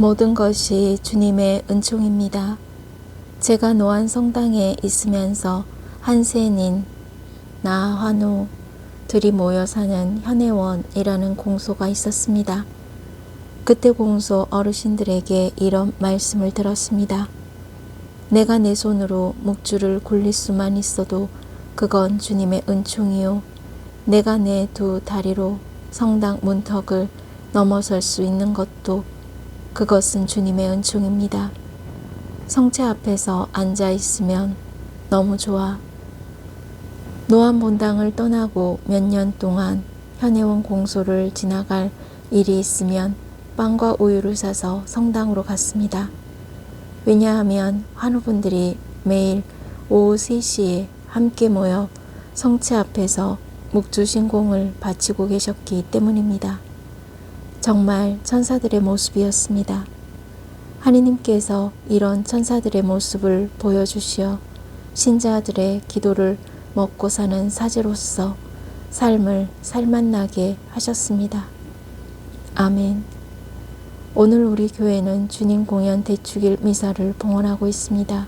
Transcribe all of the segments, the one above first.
모든 것이 주님의 은총입니다. 제가 노안 성당에 있으면서 한센인, 나, 환우, 들이 모여 사는 현혜원이라는 공소가 있었습니다. 그때 공소 어르신들에게 이런 말씀을 들었습니다. 내가 내 손으로 묵주를 굴릴 수만 있어도 그건 주님의 은총이요. 내가 내 두 다리로 성당 문턱을 넘어설 수 있는 것도 그것은 주님의 은총입니다. 성체 앞에서 앉아 있으면 너무 좋아. 노안 본당을 떠나고 몇 년 동안 현해원 공소를 지나갈 일이 있으면 빵과 우유를 사서 성당으로 갔습니다. 왜냐하면 환우분들이 매일 오후 3시에 함께 모여 성체 앞에서 묵주 신공을 바치고 계셨기 때문입니다. 정말 천사들의 모습이었습니다. 하느님께서 이런 천사들의 모습을 보여주시어 신자들의 기도를 먹고 사는 사제로서 삶을 살맛나게 하셨습니다. 아멘. 오늘 우리 교회는 주님 공연 대축일 미사를 봉헌하고 있습니다.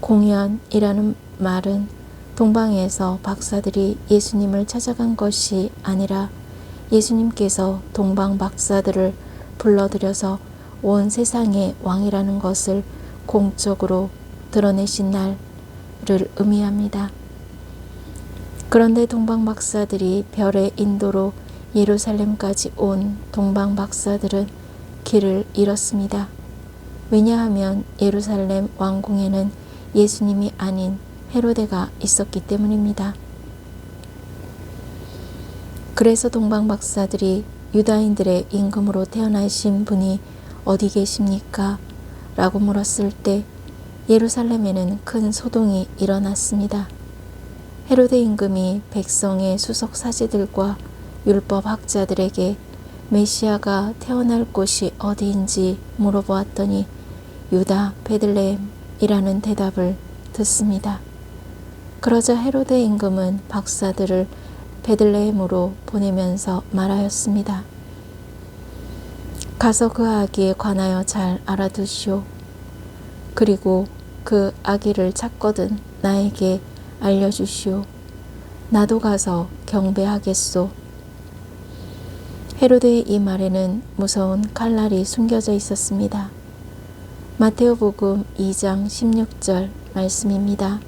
공연이라는 말은 동방에서 박사들이 예수님을 찾아간 것이 아니라 예수님께서 동방 박사들을 불러들여서 온 세상의 왕이라는 것을 공적으로 드러내신 날을 의미합니다. 그런데 동방 박사들이 별의 인도로 예루살렘까지 온 동방 박사들은 길을 잃었습니다. 왜냐하면 예루살렘 왕궁에는 예수님이 아닌 헤로데가 있었기 때문입니다. 그래서 동방 박사들이 유다인들의 임금으로 태어나신 분이 어디 계십니까? 라고 물었을 때 예루살렘에는 큰 소동이 일어났습니다. 헤로데 임금이 백성의 수석 사제들과 율법 학자들에게 메시아가 태어날 곳이 어디인지 물어보았더니 유다 베들레헴이라는 대답을 듣습니다. 그러자 헤로데 임금은 박사들을 베들레헴으로 보내면서 말하였습니다. 가서 그 아기에 관하여 잘 알아두시오. 그리고 그 아기를 찾거든 나에게 알려주시오. 나도 가서 경배하겠소. 헤로데의 이 말에는 무서운 칼날이 숨겨져 있었습니다. 마테오복음 2장 16절 말씀입니다.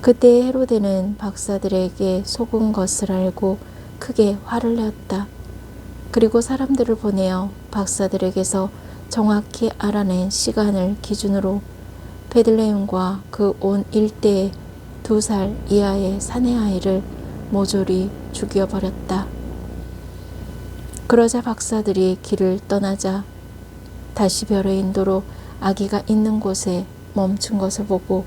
그때 헤로데는 박사들에게 속은 것을 알고 크게 화를 내었다. 그리고 사람들을 보내어 박사들에게서 정확히 알아낸 시간을 기준으로 베들레헴과 그 온 일대의 두 살 이하의 사내 아이를 모조리 죽여버렸다. 그러자 박사들이 길을 떠나자 다시 별의 인도로 아기가 있는 곳에 멈춘 것을 보고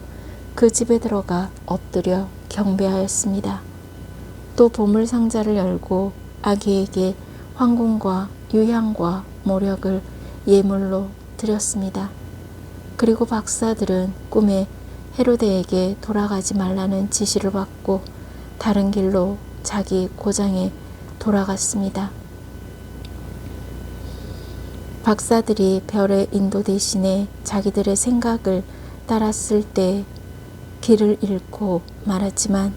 그 집에 들어가 엎드려 경배하였습니다. 또 보물 상자를 열고 아기에게 황금과 유향과 모력을 예물로 드렸습니다. 그리고 박사들은 꿈에 헤로데에게 돌아가지 말라는 지시를 받고 다른 길로 자기 고장에 돌아갔습니다. 박사들이 별의 인도 대신에 자기들의 생각을 따랐을 때 길을 잃고 말았지만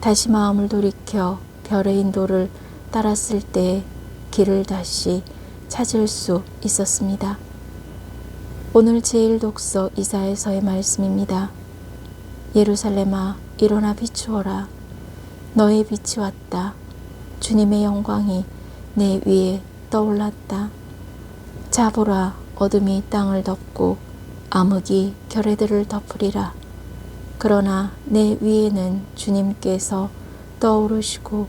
다시 마음을 돌이켜 별의 인도를 따랐을 때 길을 다시 찾을 수 있었습니다. 오늘 제일 독서 이사에서의 말씀입니다. 예루살렘아 일어나 비추어라. 너의 빛이 왔다. 주님의 영광이 내 위에 떠올랐다. 자보라 어둠이 땅을 덮고 암흑이 결의들을 덮으리라. 그러나 내 위에는 주님께서 떠오르시고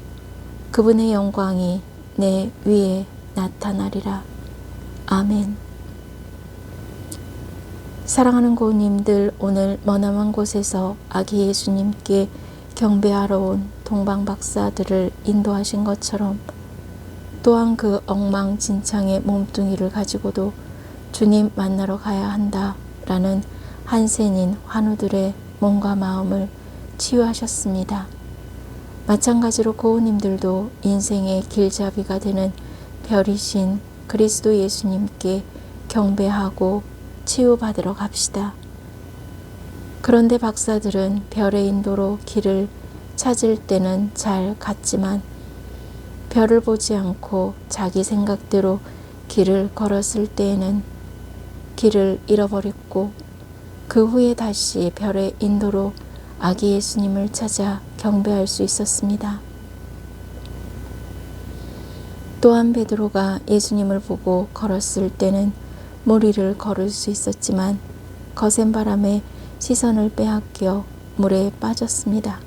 그분의 영광이 내 위에 나타나리라. 아멘. 사랑하는 고우님들 오늘 머나먼 곳에서 아기 예수님께 경배하러 온 동방 박사들을 인도하신 것처럼 또한 그 엉망진창의 몸뚱이를 가지고도 주님 만나러 가야 한다 라는 한센인 환우들의 몸과 마음을 치유하셨습니다. 마찬가지로 고우님들도 인생의 길잡이가 되는 별이신 그리스도 예수님께 경배하고 치유받으러 갑시다. 그런데 박사들은 별의 인도로 길을 찾을 때는 잘 갔지만 별을 보지 않고 자기 생각대로 길을 걸었을 때에는 길을 잃어버렸고 그 후에 다시 별의 인도로 아기 예수님을 찾아 경배할 수 있었습니다. 또한 베드로가 예수님을 보고 걸었을 때는 물 위를 걸을 수 있었지만 거센 바람에 시선을 빼앗겨 물에 빠졌습니다.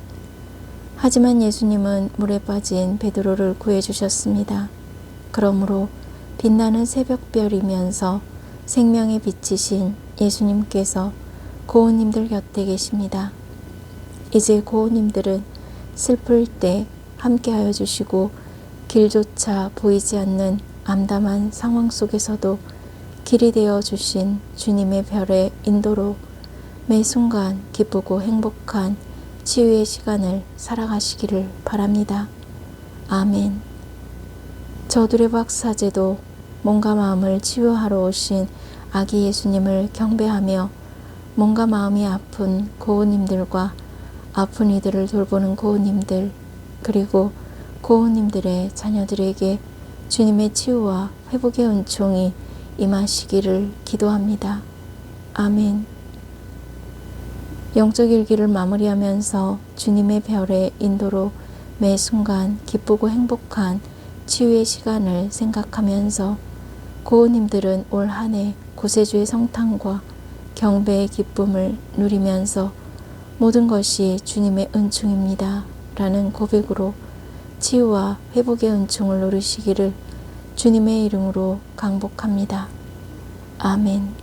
하지만 예수님은 물에 빠진 베드로를 구해 주셨습니다. 그러므로 빛나는 새벽별이면서 생명의 빛이신 예수님께서 고은님들 곁에 계십니다. 이제 고은님들은 슬플 때 함께하여 주시고 길조차 보이지 않는 암담한 상황 속에서도 길이 되어 주신 주님의 별의 인도로 매 순간 기쁘고 행복한 치유의 시간을 살아가시기를 바랍니다. 아멘. 저들의 박사제도 몸과 마음을 치유하러 오신 아기 예수님을 경배하며 몸과 마음이 아픈 고우님들과 아픈 이들을 돌보는 고우님들 그리고 고우님들의 자녀들에게 주님의 치유와 회복의 은총이 임하시기를 기도합니다. 아멘. 영적 일기를 마무리하면서 주님의 별의 인도로 매 순간 기쁘고 행복한 치유의 시간을 생각하면서 고우님들은 올 한해 구세주의 성탄과 경배의 기쁨을 누리면서 모든 것이 주님의 은총입니다. 라는 고백으로 치유와 회복의 은총을 누리시기를 주님의 이름으로 강복합니다. 아멘.